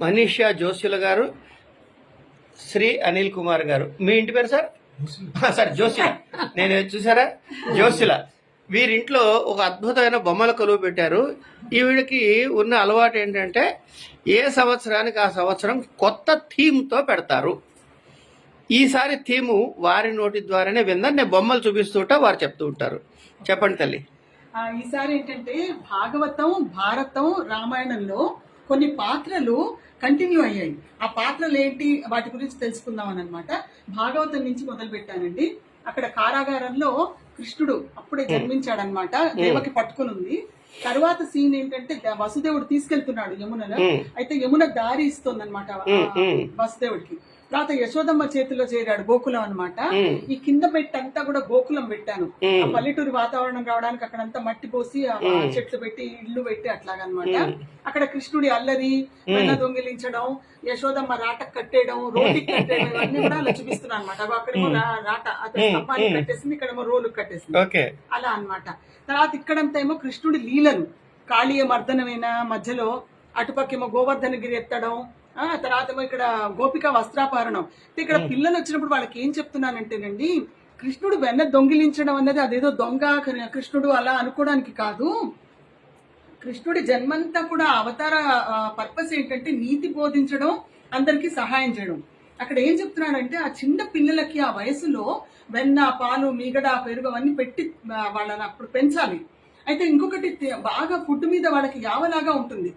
మనీషా జోషుల గారు శ్రీ అనిల్ కుమార్ గారు. మీ ఇంటి పేరు సార్? సార్ జోషుల. నేను చూసారా జోషుల. వీరింట్లో ఒక అద్భుతమైన బొమ్మల కొలువు పెట్టారు. ఈవిడికి ఉన్న అలవాటు ఏంటంటే ఏ సంవత్సరానికి ఆ సంవత్సరం కొత్త థీమ్తో పెడతారు. ఈసారి థీము వారి నోటి ద్వారానే విందని నేను బొమ్మలు చూపిస్తుంటా వారు చెప్తూ ఉంటారు. చెప్పండి తల్లి. ఆ, ఈసారి ఏంటంటే భాగవతం భారతం రామాయణంలో కొన్ని పాత్రలు కంటిన్యూ అయ్యాయి. ఆ పాత్రలు ఏంటి? వాటి గురించి తెలుసుకుందాం అని అనమాట భాగవతం నుంచి మొదలు పెట్టానండి అక్కడ కారాగారంలో కృష్ణుడు అప్పుడే జన్మించాడనమాట దేవకి పట్టుకుని ఉంది. తర్వాత సీన్ ఏంటంటే వసుదేవుడు తీసుకెళ్తున్నాడు యమునను. మ్మ్. అయితే యమున దారి ఇస్తుంది అనమాట. వసుదేవుడికి. తర్వాత యశోదమ్మ చేతిలో చేరాడు గోకులం అన్నమాట. మ్మ్. ఈ కింద పెట్టి అంతా కూడా గోకులం పెట్టాను. పల్లెటూరు వాతావరణం రావడానికి అక్కడంతా మట్టి పోసి చెట్లు పెట్టి ఇల్లు పెట్టి అట్లాగనమాట. అక్కడ కృష్ణుడి అల్లరి వెన్న దొంగిలించడం యశోదమ్మ రాట కట్టేయడం రోటి కట్టేయడం ఇవన్నీ కూడా అలా చూపిస్తున్నాను అనమాట అక్కడేమో రా- రాట అతని స్తంభానికి కట్టేసింది ఇక్కడేమో రోలు కట్టేసింది. అలా అన్నమాట. తర్వాత ఇక్కడంతా ఏమో కృష్ణుడి లీలలు. కాళీయ మర్దనమైన మధ్యలో అటుపక్కేమో గోవర్ధనగిరి ఎత్తడం తర్వాత ఇక్కడ గోపిక వస్త్రాపహరణం. ఇక్కడ పిల్లలు వచ్చినప్పుడు వాళ్ళకి ఏం చెప్తున్నానంటేనండి కృష్ణుడు వెన్న దొంగిలించడం అన్నది అదేదో దొంగ కృష్ణుడు అలా అనుకోవడానికి కాదు. కృష్ణుడి జన్మంతా కూడా అవతార పర్పస్ ఏంటంటే నీతి బోధించడం అందరికీ సహాయం చేయడం. అక్కడ ఏం చెప్తున్నాడంటే ఆ చిన్న పిల్లలకి ఆ వయసులో వెన్న పాలు మీగడ పెరుగు అవన్నీ పెట్టి వాళ్ళని అప్పుడు పెంచాలి. అయితే ఇంకొకటి బాగా ఫుడ్ మీద వాళ్ళకి యావలాగా ఉంటుంది.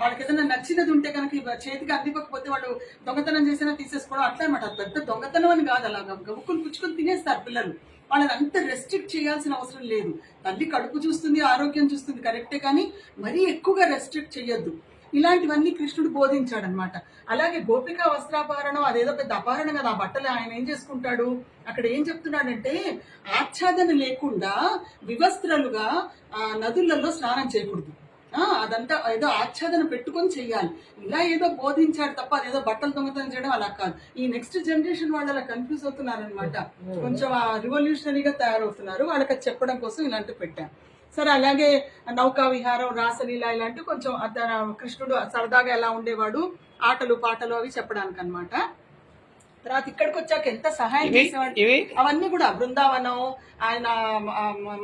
వాళ్ళకి ఏదైనా నచ్చినది ఉంటే కనుక చేతికి అందిపోకపోతే వాళ్ళు దొంగతనం చేసినా తీసేసుకోవడం అట్లా అనమాట అది పెద్ద దొంగతనం అని కాదు అలా గబుక్కులు పుచ్చుకొని తినేస్తారు పిల్లలు. వాళ్ళని అంత రెస్ట్రిక్ట్ చేయాల్సిన అవసరం లేదు. తల్లి కడుపు చూస్తుంది ఆరోగ్యం చూస్తుంది కరెక్టే కానీ మరీ ఎక్కువగా రెస్ట్రిక్ట్ చేయొద్దు ఇలాంటివన్నీ కృష్ణుడు బోధించాడనమాట అలాగే గోపిక వస్త్రాపహరణం అదేదో పెద్ద అపహరణ కదా ఆ బట్టలు ఆయన ఏం చేసుకుంటాడు? అక్కడ ఏం చెప్తున్నాడంటే ఆచ్ఛాదన లేకుండా వివస్త్రలుగా ఆ నదులలో స్నానం చేయకూడదు. అదంతా ఏదో ఆచ్ఛాదన పెట్టుకొని చెయ్యాలి. ఇలా ఏదో బోధించాడు తప్ప అదేదో బట్టలు దొంగతనం చేయడం అలా కాదు. ఈ నెక్స్ట్ జనరేషన్ వాళ్ళు అలా కన్ఫ్యూజ్ అవుతున్నారు అనమాట కొంచెం రివల్యూషనరీగా తయారవుతున్నారు. వాళ్ళకి చెప్పడం కోసం ఇలాంటివి పెట్టాం సరే అలాగే నౌకా విహారం రాసలీల ఇలాంటివి కొంచెం కృష్ణుడు సరదాగా ఎలా ఉండేవాడు ఆటలు పాటలు అవి చెప్పడానికి అనమాట తర్వాత ఇక్కడికి వచ్చాక ఎంత సహాయం చేసేవాడు అవన్నీ కూడా బృందావనం ఆయన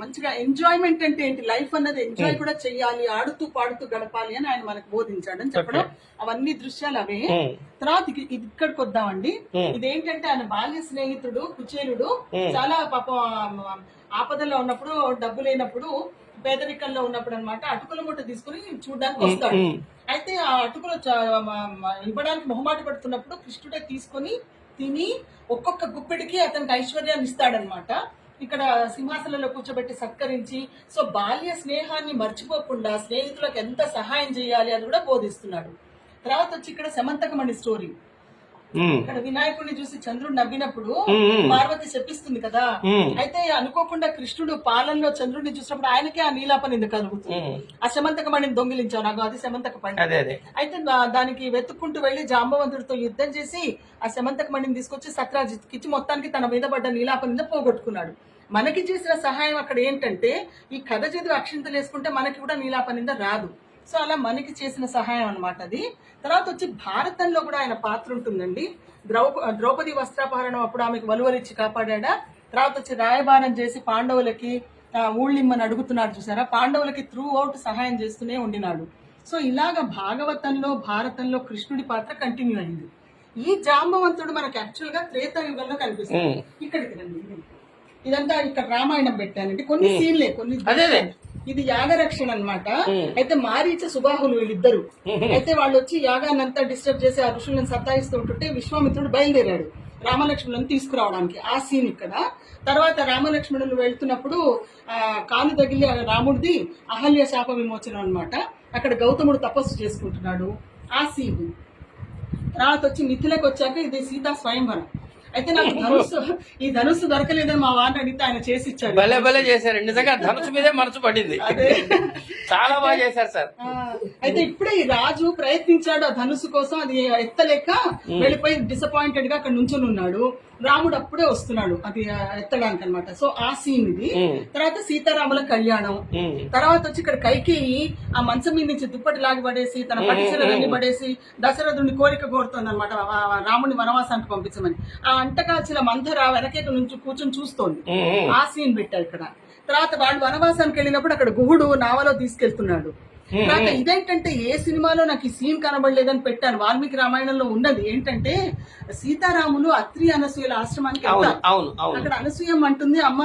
మంచిగా ఎంజాయ్మెంట్ అంటే ఏంటి? లైఫ్ అన్నది ఎంజాయ్ కూడా చెయ్యాలి ఆడుతూ పాడుతూ గడపాలి అని ఆయన మనకు బోధించాడు అని చెప్పడం అవన్నీ దృశ్యాలు అవే. ఉమ్, తర్వాత ఇక్కడికి వద్దామండి. Hmm. ఇదేంటంటే ఆయన బాల్య స్నేహితుడు కుచేలుడు. చాలా పాపం ఆపదలో ఉన్నప్పుడు డబ్బు లేనప్పుడు పేదరికంలో ఉన్నప్పుడు అన్నమాట అటుకుల మూట తీసుకుని చూడడానికి వస్తాడు. అయితే ఆ అటుకులు ఇవ్వడానికి మొహమాట పడుతున్నప్పుడు కృష్ణుడే తీసుకొని తిని ఒక్కొక్క గుప్పెడికి అతనికి ఐశ్వర్యాన్ని ఇస్తాడనమాట ఇక్కడ సింహాసనంలో కూర్చోబెట్టి సత్కరించి సో బాల్య స్నేహాన్ని మర్చిపోకుండా స్నేహితులకు ఎంత సహాయం చేయాలి అని కూడా బోధిస్తున్నాడు. తర్వాత వచ్చి ఇక్కడ సమంతకమణి స్టోరీ ఇక్కడ వినాయకుడిని చూసి చంద్రుడు నవ్వినప్పుడు. పార్వతి చెప్పిస్తుంది కదా. అయితే అనుకోకుండా కృష్ణుడు పాలనలో చంద్రుడిని చూసినప్పుడు ఆయనకే ఆ నీలాపన ఎందుకు కలుగుతుంది. ఆ శమంతక మణిని దొంగిలించావు నాకు అది శమంతక పండి అదే అదే అయితే దానికి వెతుక్కుంటూ వెళ్ళి జాంబవంతుడితో యుద్ధం చేసి ఆ శమంతక మణిని తీసుకొచ్చి సత్రాజిత్కి ఇచ్చి మొత్తానికి తన మీద పడ్డ నీలాప మీద పోగొట్టుకున్నాడు మనకి చేసిన సహాయం అక్కడ ఏంటంటే ఈ కథ చదివి అక్షింతలు వేసుకుంటే మనకి కూడా నీలాప నింద రాదు సో అలా మనకి చేసిన సహాయం అన్నమాట అది. తర్వాత వచ్చి భారతంలో కూడా ఆయన పాత్ర ఉంటుందండి. ద్రౌప ద్రౌపది వస్త్రాపహరణం అప్పుడు ఆమెకు వలువరిచ్చి కాపాడా తర్వాత వచ్చి రాయబారం చేసి పాండవులకి ఊళ్ళిమ్మని అడుగుతున్నాడు చూసారా? పాండవులకి త్రూ అవుట్ సహాయం చేస్తూనే ఉండినాడు. సో ఇలాగ భాగవతంలో భారతంలో కృష్ణుడి పాత్ర కంటిన్యూ అయింది. ఈ జాంబవంతుడు మనకి యాక్చువల్గా త్రేతాయుగంలో కనిపిస్తుంది. ఇక్కడికి రండి. ఇది. ఇదంతా ఇక్కడ రామాయణం పెట్టానండి. కొన్ని సీన్లే కొన్ని ఇది యాగరక్షణ అన్నమాట. అయితే మారీచ సుబాహులు వీళ్ళిద్దరు అయితే వాళ్ళు వచ్చి యాగాన్ని అంతా డిస్టర్బ్ చేసి ఆ ఋషులను సతాయిస్తూ ఉంటుంటే విశ్వామిత్రుడు బయలుదేరాడు రామలక్ష్మణులను తీసుకురావడానికి ఆ సీన్ ఇక్కడ. తర్వాత రామలక్ష్మణులు వెళ్తున్నప్పుడు ఆ కాలు తగిలి రాముడిది అహల్య శాప విమోచనం అన్నమాట. అక్కడ గౌతముడు తపస్సు చేసుకుంటున్నాడు. ఆ సీన్. తర్వాత వచ్చి మిథిలకు వచ్చాక ఇది సీతా స్వయంవరం. అయితే నాకు ధనుస్సు ఈ ధనుస్సు దొరకలేదని మా వారిని అడిగితే ఆయన చేసి ఇచ్చారు భలే భలే చేశారు. నిజంగా ధనుసు మీదే మనసు పడింది. అదే. చాలా బాగా చేశారు సార్. అయితే ఇప్పుడే ఈ రాజు ప్రయత్నించాడు ఆ ధనుసు కోసం. అది ఎత్తలేక వెళ్ళిపోయి డిసప్పాయింటెడ్గా అక్కడ నుంచొని ఉన్నాడు. రాముడు అప్పుడే వస్తున్నాడు. అది ఎత్తడానికి అనమాట సో ఆ సీన్ ఇది. తర్వాత సీతారాముల కళ్యాణం. తర్వాత వచ్చి ఇక్కడ కైకేయి ఆ మంచం మీద నుంచి దుప్పటి లాగి పడేసి తన పట్టిసలన్నీ పడేసి దశరథుని కోరిక కోరుతోంది అనమాట రాముని వనవాసానికి పంపించమని. ఆ అంటకాల్చిన మంథర వెనకేట నుంచి కూర్చొని చూస్తోంది. ఆ సీన్ పెట్టారు ఇక్కడ. తర్వాత వాళ్ళు వనవాసానికి వెళ్ళినప్పుడు అక్కడ గుహుడు నావలో తీసుకెళ్తున్నాడు. తర్వాత ఇదేంటంటే ఏ సినిమాలో నాకు ఈ సీన్ కనబడలేదని పెట్టాను. వాల్మీకి రామాయణంలో ఉన్నది. ఏంటంటే సీతారాములు అత్రి అనసూయల ఆశ్రమానికి అక్కడ అనసూయం అంటుంది అమ్మ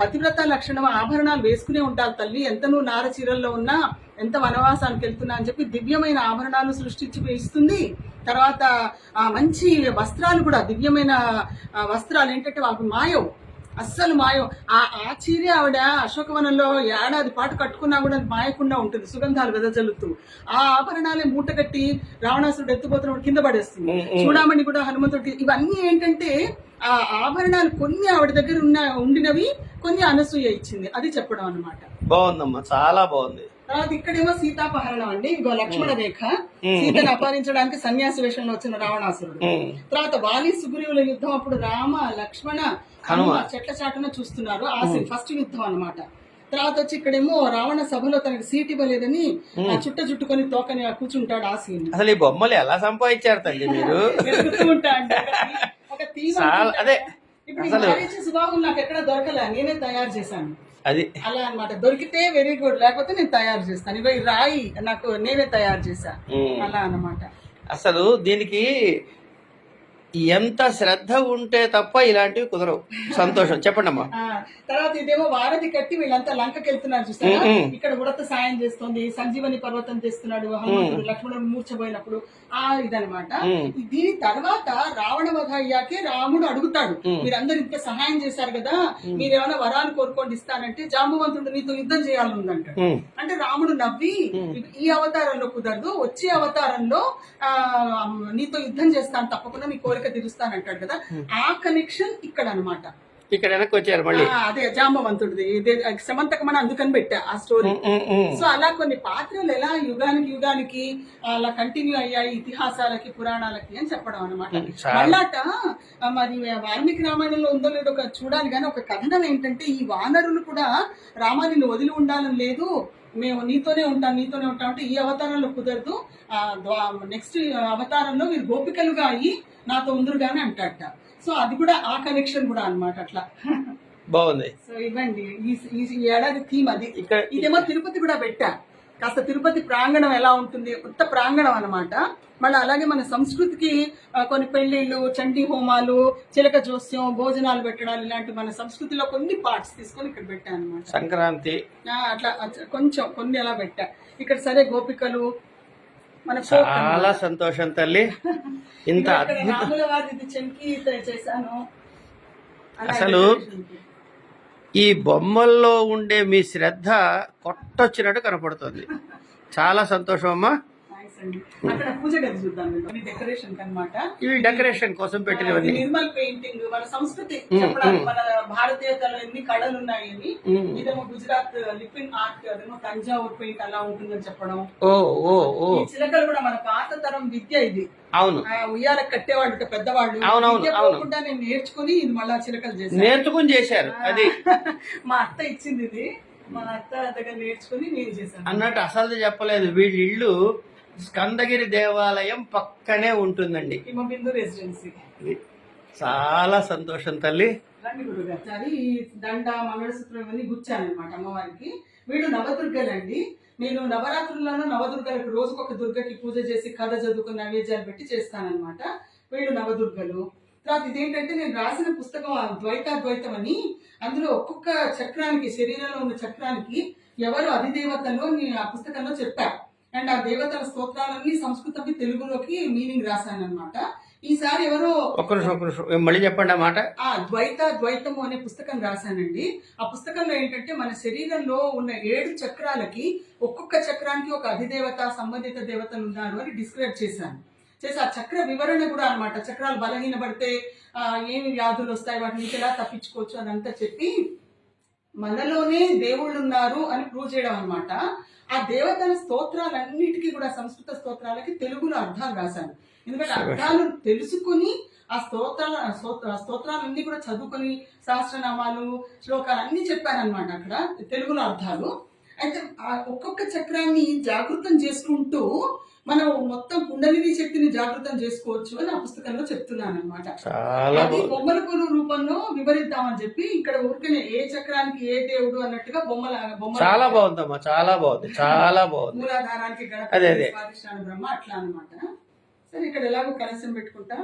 పతివ్రత లక్షణం ఆభరణాలు వేసుకునే ఉంటారు తల్లి. ఎంత నువ్వు నార చీరల్లో ఉన్నా ఎంత వనవాసానికి వెళ్తున్నా అని చెప్పి దివ్యమైన ఆభరణాలు సృష్టించి ఇస్తుంది. తర్వాత ఆ మంచి వస్త్రాలు కూడా దివ్యమైన వస్త్రాలు ఏంటంటే వాళ్ళకి మాయవు అస్సలు మాయం. ఆ ఆ చీర ఆవిడ అశోకవనంలో ఏడాది పాటు కట్టుకున్నా కూడా అది మాయకుండా ఉంటుంది సుగంధాలు వెదజల్లుతూ. ఆ ఆభరణాలే మూటగట్టి రావణాసురుడు ఎత్తుపోతున్నప్పుడు కింద పడేస్తుంది. చూడమని కూడా హనుమంతుడికి ఇవన్నీ ఏంటంటే ఆ ఆభరణాలు కొన్ని ఆవిడ దగ్గర ఉన్న ఉండినవి కొన్ని అనసూయ ఇచ్చింది. అది చెప్పడం అన్నమాట. బాగుందమ్మా చాలా బాగుంది. తర్వాత ఇక్కడేమో సీతాపహరణం అండి. ఇగో లక్ష్మణ రేఖ. సీతను అపహరించడానికి సన్యాసి వేషంలో వచ్చిన రావణాసురుడు. తర్వాత వాలి సుగ్రీవుల యుద్ధం అప్పుడు రామ లక్ష్మణ చెట్ల చాటున చూస్తున్నారు. ఆ ఫస్ట్ యుద్ధం అన్నమాట. తర్వాత వచ్చి ఇక్కడేమో రావణ సభలో తనకి సీట్ ఇవ్వలేదని ఆ చుట్ట చుట్టుకొని తోకని ఆ కూర్చుంటాడు ఆ సీన్. అసలు ఈ బొమ్మలు ఎలా సంపాదించారు తల్లి మీరు. అదే ఇప్పుడు నాకు ఎక్కడ దొరకలే నేనే తయారు చేశాను. అది అలా అన్నమాట. దొరికితే వెరీ గుడ్ లేకపోతే నేను తయారు చేస్తాను. ఈ రాయి నాకు నేనే తయారు చేశా. ఉమ్. అలా అన్నమాట. అసలు దీనికి ఎంత శ్రద్ధ ఉంటే తప్ప ఇలాంటివి కుదరవు. సంతోషం. చెప్పండి అమ్మా తర్వాత ఇదేమో వారధి కట్టి వీళ్ళంతా లంకకి వెళ్తున్నారు ఉమ్. ఇక్కడ ఉడత సాయం చేస్తుంది సంజీవని పర్వతం హనుమంతుడు లక్ష్మణుడు మూర్చబోయినప్పుడు ఆ ఇదనమాట. దీని తర్వాత రావణ వధ అయ్యాకే రాముడు అడుగుతాడు మీరందరూ ఇంత సహాయం చేశారు కదా మీరేమైనా వరాలు కోరుకోండి ఇస్తానంటే జాంబవంతుడు నీతో యుద్ధం చేయాలనుందంటాడు ఉమ్, అంటే రాముడు నవ్వి ఈ అవతారంలో కుదరదు వచ్చే అవతారంలో ఆ నీతో యుద్ధం చేస్తాను తప్పకుండా నీ కోరిక తీరుస్తానంటాడు కదా ఆ కనెక్షన్ ఇక్కడ అన్నమాట ఇక్కడ వెనక్కి వచ్చారు మళ్ళీ. అదే జాంబవంతుడిది. ఇదే సమంతకమని అందుకని పెట్టా ఆ స్టోరీ. సో అలా కొన్ని పాత్రలు ఎలా యుగానికి యుగానికి అలా కంటిన్యూ అయ్యాయి ఇతిహాసాలకి పురాణాలకి అని చెప్పడం అనమాట. మళ్ళాట మరి వాల్మీకి రామాయణంలో ఉందో లేదో ఒక చూడాలి కానీ ఒక కథనం ఏంటంటే ఈ వానరులు కూడా రామాని నువ్వు వదిలి ఉండాలని లేదు. మేము నీతోనే ఉంటాం నీతోనే ఉంటాం అంటే ఈ అవతారంలో కుదరదు. నెక్స్ట్ అవతారంలో మీరు గోపికలుగా అయ్యి నాతో ఉందరుగానే అంటాడట సో అది కూడా ఆ కనెక్షన్ కూడా అన్నమాట అట్లా. బాగుంది. సో ఇవ్వండి ఈ ఏడాది థీమ్ అది. ఇక్కడ ఇదేమో తిరుపతి కూడా పెట్టా. కాస్త తిరుపతి ప్రాంగణం ఎలా ఉంటుంది? కొత్త ప్రాంగణం అన్నమాట. మళ్ళీ అలాగే మన సంస్కృతికి కొన్ని పెళ్ళిళ్ళు చండీ హోమాలు చిలక జోస్యం భోజనాలు పెట్టడాలు ఇలాంటి మన సంస్కృతిలో కొన్ని పార్ట్స్ తీసుకొని ఇక్కడ పెట్టా అనమాట సంక్రాంతి. అట్లా కొంచెం కొన్ని అలా పెట్టా. ఇక్కడ సరే గోపికలు మన చాలా. సంతోషం తల్లి. ఇంత రాముల చెంకి చేశాను. అసలు. ఈ బొమ్మల్లో ఉండే మీ శ్రద్ధ కొట్టొచ్చినట్టు కనపడుతుంది. చాలా సంతోషం అమ్మా. అక్కడ పూజ గది చూద్దాం డెకరేషన్ అన్నమాట. ఇవి డెకరేషన్ కోసం పెట్టినవన్నీ. నిర్మల్ పెయింటింగ్. మన సంస్కృతి చెప్పడానికి మన భారతీయతలో ఎన్ని కళలు ఉన్నాయని ఉమ్. ఇదేమో గుజరాత్ లిపిన్ ఆర్ట్ అదేమో తంజావూర్ పెయింట్ అలా ఉంటుందని చెప్పడం. ఓ ఓ చిలకలు కూడా మన పాత తరం విద్య ఇది. అవును. ఉయ్యాల కట్టేవాళ్ళు పెద్దవాళ్ళు. అవునవును. పోకుండా నేను నేర్చుకుని ఇది మళ్ళా చిలకలు చేశాను. నేర్చుకుని చేశారు అది. మా అత్త ఇచ్చింది ఇది. మా అత్త దగ్గర నేర్చుకుని నేను చేశాను. అన్నట్టు అసలు చెప్పలేదు. వీళ్ళ ఇల్లు స్కందగిరి దేవాలయం పక్కనే ఉంటుందండి. చాలా సంతోషం తల్లి. ఈ దండ మంగళసూత్రం ఇవన్నీ గుచ్చాను అనమాట అమ్మవారికి. వీళ్ళు నవదుర్గలండి. నేను నవరాత్రులను నవదుర్గలకు రోజుకొక దుర్గకి పూజ చేసి కథ చదువుకుని నైవేద్యాలు పెట్టి చేస్తానన్నమాట. వీళ్ళు నవదుర్గలు. తర్వాత ఇదేంటంటే నేను రాసిన పుస్తకం ద్వైతాద్వైతం అని. అందులో ఒక్కొక్క చక్రానికి శరీరంలో ఉన్న చక్రానికి ఎవరు అధిదేవతలు అని ఆ పుస్తకంలో చెప్పారు. అండ్ ఆ దేవతల స్తోత్రాలన్నీ సంస్కృతకి తెలుగులోకి మీనింగ్ రాశాను అనమాట ఈసారి ఎవరో ఒక్క నిమిషం ఒక్క నిమిషం. మళ్ళీ చెప్పండి ఆ మాట. ఆ ద్వైత ద్వైతము అనే పుస్తకం రాశానండి. ఆ పుస్తకంలో ఏంటంటే మన శరీరంలో ఉన్న ఏడు చక్రాలకి ఒక్కొక్క చక్రానికి ఒక అధిదేవత సంబంధిత దేవతలు ఉన్నారు అని డిస్క్రైబ్ చేశాను. చేసి ఆ చక్ర వివరణ కూడా అన్నమాట. చక్రాలు బలహీనపడితే ఏమి వ్యాధులు వస్తాయి వాటి నుంచి ఎలా తప్పించుకోవచ్చు అదంతా చెప్పి మనలోనే దేవుళ్ళు ఉన్నారు అని ప్రూవ్ చేయడం అన్నమాట. ఆ దేవతల స్తోత్రాలన్నిటికీ కూడా సంస్కృత స్తోత్రాలకి తెలుగులో అర్థాలు రాశాను ఎందుకంటే అర్థాలు తెలుసుకుని ఆ స్తోత్రాల స్తోత్ర- స్తోత్రాలన్నీ కూడా చదువుకొని సహస్రనామాలు శ్లోకాలు అన్ని చెప్పారనమాట అక్కడ తెలుగులో అర్థాలు. అయితే ఆ ఒక్కొక్క చక్రాన్ని జాగృతం చేసుకుంటూ మనం మొత్తం కుండలిని శక్తిని జాగృతం చేసుకోవచ్చు అని ఆ పుస్తకంలో చెప్తున్నాను అనమాట అది బొమ్మల కొలు రూపంలో వివరిద్దామని చెప్పి ఇక్కడ ఊరికనే ఏ చక్రానికి ఏ దేవుడు అన్నట్టుగా బొమ్మల బొమ్మ చాలా బాగుందమ్మా చాలా బాగుంది చాలా బాగుంది. మూలాధారానికి. గణపతి బ్రహ్మ అట్లా అన్నమాట. సరే ఇక్కడ ఎలాగో కలశం పెట్టుకుంటా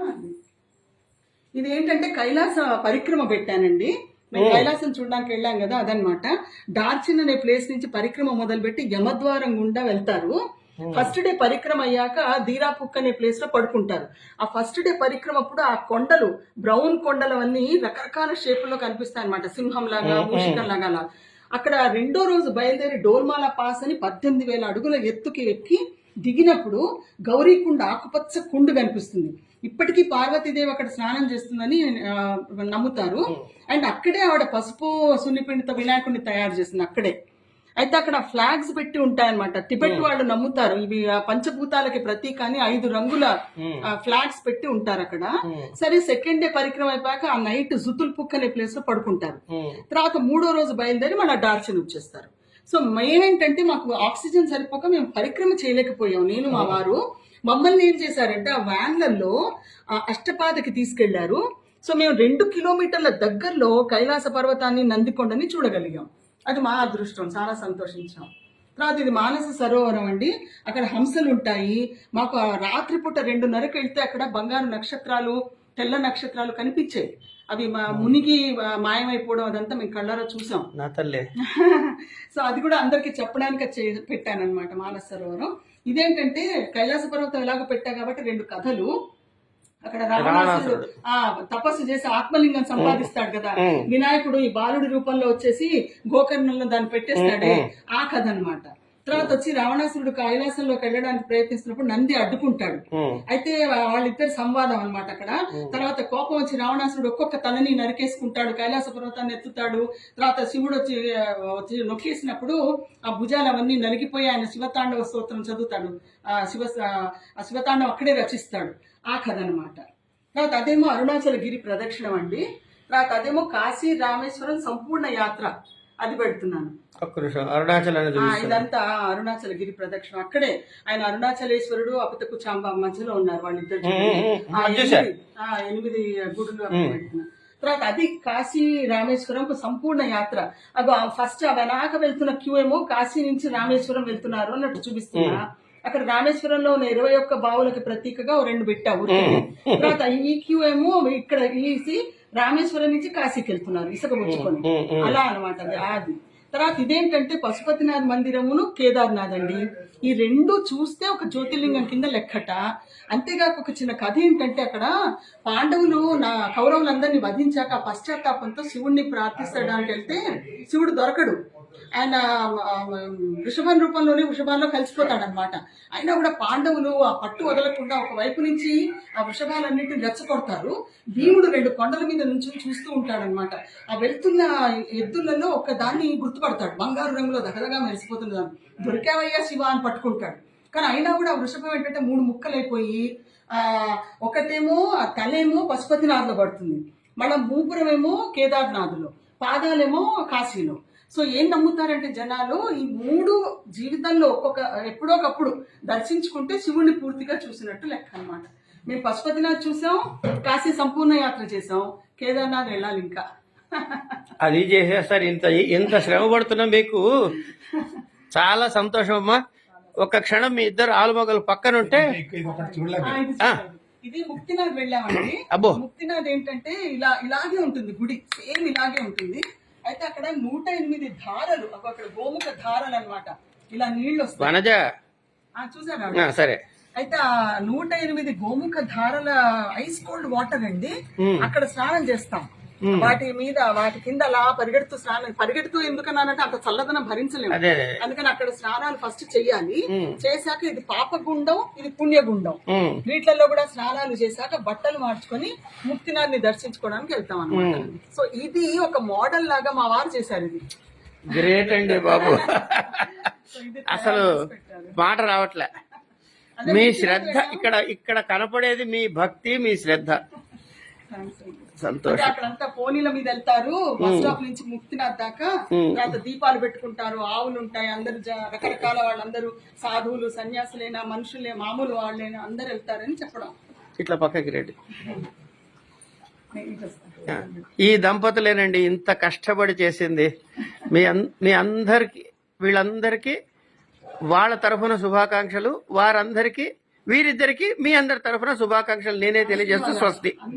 ఇది ఏంటంటే కైలాస పరిక్రమ పెట్టానండి. మేము కైలాసం చూడడానికి వెళ్ళాం కదా అదనమాట డార్చిన్ అనే ప్లేస్ నుంచి పరిక్రమ మొదలుపెట్టి యమద్వారం గుండా వెళ్తారు. ఫస్ట్ డే పరిక్రమ అయ్యాక దీరాపుక్ అనే ప్లేస్లో పడుకుంటారు. ఆ ఫస్ట్ డే పరిక్రమ అప్పుడు ఆ కొండలు బ్రౌన్ కొండలు అన్నీ రకరకాల షేపుల్లో కనిపిస్తాయి అనమాట సింహం లాగా మూషికం లాగా అలా. అక్కడ రెండో రోజు బయలుదేరి డోల్మాల పాస్ అని పద్దెనిమిది వేల అడుగుల ఎత్తుకి ఎక్కి దిగినప్పుడు గౌరీకుండ ఆకుపచ్చ కుండు కనిపిస్తుంది. ఇప్పటికీ పార్వతీదేవి అక్కడ స్నానం చేస్తుందని నమ్ముతారు. అండ్ అక్కడే ఆవిడ పసుపు సున్నిపిండితో వినాయకుడిని తయారు చేస్తుంది అక్కడే. అయితే అక్కడ ఫ్లాగ్స్ పెట్టి ఉంటాయన్నమాట. టిబెట్ వాళ్ళు నమ్ముతారు. ఇవి పంచభూతాలకి ప్రతీక అని ఐదు రంగుల ఫ్లాగ్స్ పెట్టి ఉంటారు అక్కడ. సరే సెకండ్ డే పరిక్రమ అయిపోయాక ఆ నైట్ జుతుల్ పుక్ అనే ప్లేస్లో పడుకుంటారు. తర్వాత మూడో రోజు బయలుదేరి మన డార్చిన్ వచ్చేస్తారు. సో మెయిన్ ఏంటంటే మాకు ఆక్సిజన్ సరిపోక మేము పరిక్రమ చేయలేకపోయాం. నేను మా వారు మమ్మల్ని ఏం చేశారంటే ఆ వ్యాన్లలో ఆ అష్టపాదకి తీసుకెళ్ళారు. సో మేము రెండు కిలోమీటర్ల దగ్గరలో కైలాస పర్వతాన్ని నందికొండని చూడగలిగాం. అది మా అదృష్టం చాలా సంతోషించాం. తర్వాత ఇది మానస సరోవరం అండి. అక్కడ హంసలు ఉంటాయి మాకు రాత్రిపూట రెండున్నరకు వెళ్తే అక్కడ బంగారు నక్షత్రాలు తెల్ల నక్షత్రాలు కనిపించాయి అవి మా మునిగి మాయమైపోవడం అదంతా మేము కళ్ళారా చూసాం. నా తల్లే. సో అది కూడా అందరికి చెప్పడానికి చే- పెట్టానన్నమాట మానస సరోవరం. ఇదేంటంటే కైలాస పర్వతం ఎలాగో పెట్టా కాబట్టి రెండు కథలు. అక్కడ రావణాసురుడు ఆ తపస్సు చేసి ఆత్మలింగం సంపాదిస్తాడు కదా. వినాయకుడు ఈ బాలుడి రూపంలో వచ్చేసి గోకర్ణంలో దాన్ని పెట్టేస్తాడే. ఆ కథ అన్నమాట. తర్వాత వచ్చి రావణాసురుడు కైలాసంలోకి వెళ్ళడానికి ప్రయత్నిస్తున్నప్పుడు నంది అడ్డుకుంటాడు. అయితే వాళ్ళిద్దరి సంవాదం అన్నమాట అక్కడ. తర్వాత కోపం వచ్చి రావణాసురుడు ఒక్కొక్క తలని నరికేసుకుంటాడు కైలాస పర్వతాన్ని ఎత్తుతాడు. తర్వాత శివుడు వచ్చి వచ్చి నొక్కేసినప్పుడు ఆ భుజాలు అవన్నీ నలిగిపోయి ఆయన శివతాండవ స్తోత్రం చదువుతాడు. ఆ శివ ఆ శివతాండవం అక్కడే రచిస్తాడు. ఆ కథ అనమాట తర్వాత అదేమో అరుణాచల గిరి ప్రదక్షిణం అండి. తర్వాత అదేమో కాశీ రామేశ్వరం సంపూర్ణ యాత్ర. అది పెడుతున్నాను. ఒక్క నిమిషం. అరుణాచల్ ఇదంతా అరుణాచల గిరి ప్రదక్షిణ. అక్కడే ఆయన అరుణాచలేశ్వరుడు అపతకు చాంబ మధ్యలో ఉన్నారు వాళ్ళిద్దరు. ఎనిమిది గుడులు. తర్వాత అది కాశీ రామేశ్వరం సంపూర్ణ యాత్ర. అగో ఫస్ట్ ఆ వెనాక వెళ్తున్న క్యూ ఏమో కాశీ నుంచి రామేశ్వరం వెళ్తున్నారు అన్నట్టు చూపిస్తున్నా. అక్కడ రామేశ్వరంలో ఉన్న ఇరవై ఒక్క బావులకి ప్రతీకగా రెండు పెట్టా ఊరికే. తర్వాత ఈ క్యూ ఏమో ఇక్కడ ఈసి రామేశ్వరం నుంచి కాశీకి వెళ్తున్నారు ఇసుక ఉమ్. అలా అనమాట అది తర్వాత ఇదేంటంటే పశుపతినాథ్ మందిరమును కేదార్నాథ్ అండి. ఈ రెండు చూస్తే ఒక జ్యోతిర్లింగం కింద లెక్కట. అంతేగాక ఒక చిన్న కథ ఏంటంటే అక్కడ పాండవులు నా కౌరవులందరినీ వధించాక పశ్చాత్తాపంతో శివుణ్ణి ప్రార్థిస్తడానికి వెళ్తే శివుడు దొరకడు. ఆయన uh, um, um, వృషభం రూపంలోనే వృషభాల్లో కలిసిపోతాడనమాట అయినా కూడా పాండవులు ఆ పట్టు వదలకుండా ఒక వైపు నుంచి ఆ వృషభాలన్నింటిని రెచ్చగొడతారు. భీముడు రెండు కొండల మీద నుంచి చూస్తూ ఉంటాడనమాట ఆ వెళ్తున్న ఎద్దులలో ఒక దాన్ని గుర్తుపడతాడు. బంగారు రంగులో దగదగా మెరిసిపోతున్న దాన్ని. దొరికావయ్యా శివ అని పట్టుకుంటాడు. కానీ అయినా కూడా ఆ వృషభం ఏంటంటే మూడు ముక్కలైపోయి ఆ ఒకటేమో తలేమో తలేమో పశుపతినాథ్లో పడుతుంది. మళ్ళీ మూపురమేమో కేదార్నాథ్లో. పాదాలేమో కాశీలో. సో ఏం నమ్ముతారంటే జనాలు ఈ మూడు జీవితంలో ఒక్కొక్క ఎప్పుడో ఒకప్పుడు దర్శించుకుంటే శివుణ్ణి పూర్తిగా చూసినట్టు లెక్క అన్నమాట. మేము పశుపతినాథ్ చూసాం కాశీ సంపూర్ణ యాత్ర చేసాం కేదార్నాథ్ వెళ్ళాలి ఇంకా. అది చేసేస్తారు ఇంత ఇంత శ్రమ పడుతున్నా మీకు. చాలా సంతోషం అమ్మా. ఒక క్షణం మీ ఇద్దరు ఆలుమొగలు పక్కన ఉంటే. ఇది ముక్తినాథ్ వెళ్ళామండి. అబ్బో. ముక్తినాథ్ ఏంటంటే ఇలా ఇలాగే ఉంటుంది గుడి సేమ్ ఇలాగే ఉంటుంది. అయితే అక్కడ నూట ఎనిమిది ధారలు అక్కడ గోముఖ ధారలు అన్నమాట. ఇలా నీళ్ళు వస్తాయి. చూసారా? సరే. అయితే ఆ నూట ఎనిమిది గోముఖ ధారల ఐస్ కోల్డ్ వాటర్ అండి. అక్కడ స్నానం చేస్తాం. వాటి మీద వాటి కింద అలా పరిగెడుతూ స్నానం పరిగెడుతూ ఎందుకన్నానంటే అంత చల్లదనం భరించలేము. అదే అదే అందుకని అక్కడ స్నానాలు ఫస్ట్ చెయ్యాలి చేశాక ఇది పాపగుండం ఇది పుణ్యగుండం. వీటిలలో కూడా స్నానాలు చేశాక బట్టలు మార్చుకొని ముక్తినాథ్ని దర్శించుకోవడానికి వెళ్తాం అనమాట సో ఇది ఒక మోడల్ లాగా మా వారు చేశారు ఇది. గ్రేట్ అండి బాబు. అసలు. మాట రావట్లే. మీ శ్రద్ధ ఇక్కడ ఇక్కడ కనపడేది మీ భక్తి మీ శ్రద్ధ. సంతోషం. అక్కడంతా పోనీల మీద వెళ్తారు. బస్ స్టాప్ నుంచి ముక్తినాథ్ దాకా. తర్వాత దీపాలు పెట్టుకుంటారు. ఆవులు ఉంటాయి. అందరు రకరకాల వాళ్ళందరూ సాధువులు సన్యాసులైనా మనుషులే మామూలు వాళ్ళైనా అందరు వెళ్తారని చెప్పడం. ఇట్లా పక్కకి రండి. నేను ఇటు వస్తాను. ఈ దంపతులేనండి ఇంత కష్టపడి చేసింది. మీ మీ అందరికి వీళ్ళందరికీ వాళ్ళ తరఫున శుభాకాంక్షలు. వారందరికీ వీరిద్దరికి మీ అందరి తరఫున శుభాకాంక్షలు. నేనే తెలియజేస్తూ స్వస్తి.